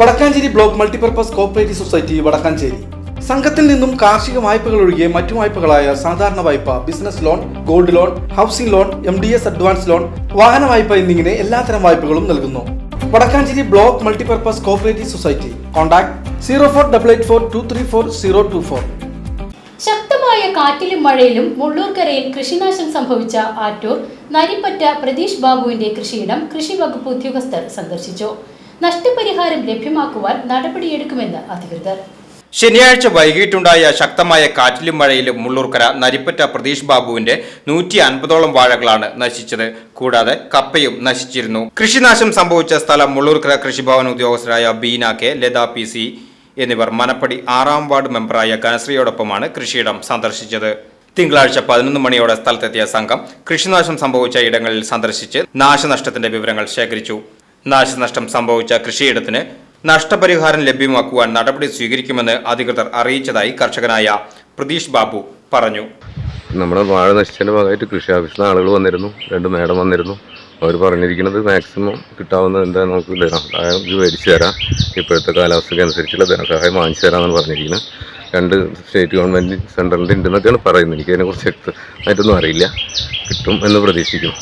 Vadakkanchery block multipurpose cooperative society Vadakkanchery. സംഘത്തിൽ നിന്നും കാർഷിക വായ്പകൾ ഒഴികെ മറ്റു വായ്പകളായ സാധാരണ വായ്പ business loan gold loan housing loan M D S advance loan വാഹന വായ്പ എന്നിങ്ങനെ എല്ലാത്തരം വായ്പകളും നൽകുന്നു. Vadakkanchery block multipurpose cooperative society. Contact zero four double eight four two three four zero two four. ശക്തമായ കാറ്റിലും മഴയിലും മുള്ളൂർക്കരയിൽ കൃഷിനാശം സംഭവിച്ച ആറ്റൂർ നരിപ്പറ്റ പ്രതീഷ് ബാബുവിന്റെ കൃഷിയിടം കൃഷി വകുപ്പ് ഉദ്യോഗസ്ഥർ സന്ദർശിച്ചു. നഷ്ടപരിഹാരം ലഭ്യമാക്കുവാൻ നടപടിയെടുക്കുമെന്ന് അധികൃതർ. ശനിയാഴ്ച വൈകിട്ടുണ്ടായ ശക്തമായ കാറ്റിലും മഴയിലും മുള്ളൂർക്കര നരിപ്പറ്റ പ്രതീഷ് ബാബുവിന്റെ നൂറ്റി അൻപതോളം വാഴകളാണ് നശിച്ചത്. കൂടാതെ കപ്പയും നശിച്ചിരുന്നു. കൃഷിനാശം സംഭവിച്ച സ്ഥലം Mullurkara Krishibhavan ഉദ്യോഗസ്ഥരായ Beena K Latha P C എന്നിവർ മനപ്പടി ആറാം വാർഡ് മെമ്പറായ ഗനശ്രീയോടൊപ്പമാണ് കൃഷിയിടം സന്ദർശിച്ചത്. തിങ്കളാഴ്ച പതിനൊന്ന് മണിയോടെ സ്ഥലത്തെത്തിയ സംഘം കൃഷിനാശം സംഭവിച്ച ഇടങ്ങളിൽ സന്ദർശിച്ച് നാശനഷ്ടത്തിന്റെ വിവരങ്ങൾ ശേഖരിച്ചു. നാശനഷ്ടം സംഭവിച്ച കൃഷിയിടത്തിന് നഷ്ടപരിഹാരം ലഭ്യമാക്കുവാൻ നടപടി സ്വീകരിക്കുമെന്ന് അധികൃതർ അറിയിച്ചതായി കർഷകനായ പ്രതീഷ് ബാബു പറഞ്ഞു. നമ്മുടെ വാഴ നശിച്ചതിന്റെ ഭാഗമായിട്ട് കൃഷി ആവശ്യത്തിന് ആളുകൾ വന്നിരുന്നു. രണ്ട് മേഡം വന്നിരുന്നു. അവർ പറഞ്ഞിരിക്കുന്നത് മാക്സിമം കിട്ടാവുന്ന എന്താ നമുക്ക് ധനസഹായം മേടിച്ചു തരാം. ഇപ്പോഴത്തെ കാലാവസ്ഥയ്ക്ക് അനുസരിച്ചുള്ള ധനസഹായം വാങ്ങിച്ചു തരാമെന്നാണ് പറഞ്ഞിരിക്കുന്നത്. രണ്ട് സ്റ്റേറ്റ് ഗവൺമെന്റ് സെൻട്രലിന്റെ ഉണ്ടെന്നൊക്കെയാണ് പറയുന്നത്. എനിക്ക് അതിനെക്കുറിച്ച് വ്യക്തമായിട്ടൊന്നും അറിയില്ല. കിട്ടും എന്ന് പ്രതീക്ഷിക്കുന്നു.